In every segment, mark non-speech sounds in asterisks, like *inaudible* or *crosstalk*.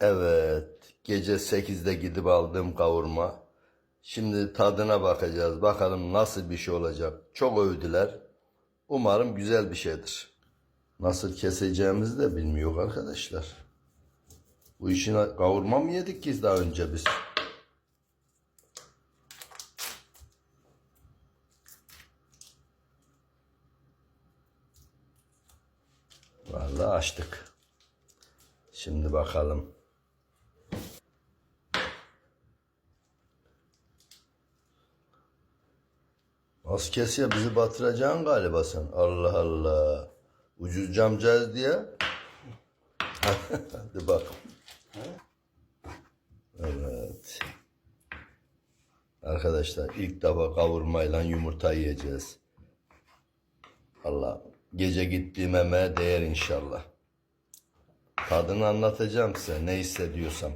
Evet, gece 8'de gidip aldığım kavurma. Şimdi tadına bakacağız. Bakalım nasıl bir şey olacak. Çok övdüler. Umarım güzel bir şeydir. Nasıl keseceğimizi de bilmiyor arkadaşlar. Bu işin kavurma mı yedik ki daha önce biz? Vallahi açtık. Şimdi bakalım. Az kes bizi batıracaksın galiba sen. Allah Allah. Ucuz camcağız diye. *laughs* Hadi bak. Evet. Arkadaşlar ilk defa kavurmayla yumurta yiyeceğiz. Allah gece gittiğim emeğe değer inşallah. Tadını anlatacağım size ne hissediyorsam.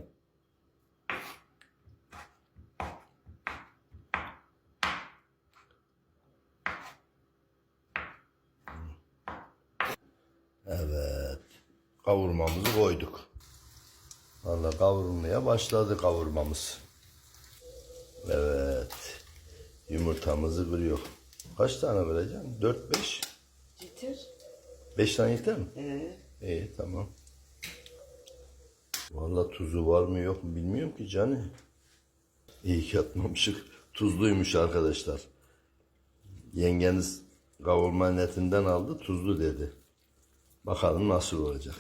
Evet. Kavurmamızı koyduk. Valla kavurmaya başladı kavurmamız. Evet. Yumurtamızı kırıyor. Kaç tane vereceğim? 4 5. Getir. 5 tane yeter mi? Ee, İyi tamam. Valla tuzu var mı yok mu bilmiyorum ki Cani. İyi ki atmamışık. Tuzluymuş arkadaşlar. Yengeniz kavurma netinden aldı tuzlu dedi. Bakalım nasıl olacak.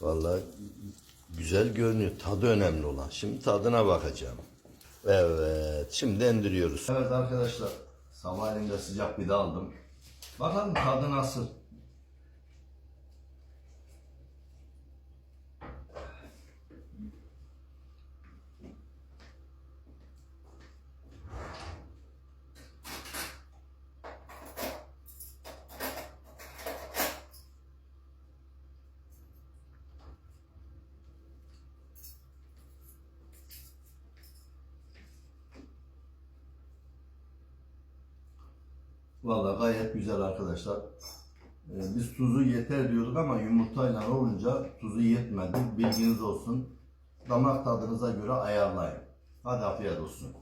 Vallahi güzel görünüyor. Tadı önemli olan. Şimdi tadına bakacağım. Evet. Şimdi endiriyoruz. Evet arkadaşlar. Sabahleyin de sıcak bir de aldım. Bakalım tadı nasıl? Vallahi gayet güzel arkadaşlar. Ee, biz tuzu yeter diyorduk ama yumurtayla olunca tuzu yetmedi. Bilginiz olsun. Damak tadınıza göre ayarlayın. Hadi afiyet olsun.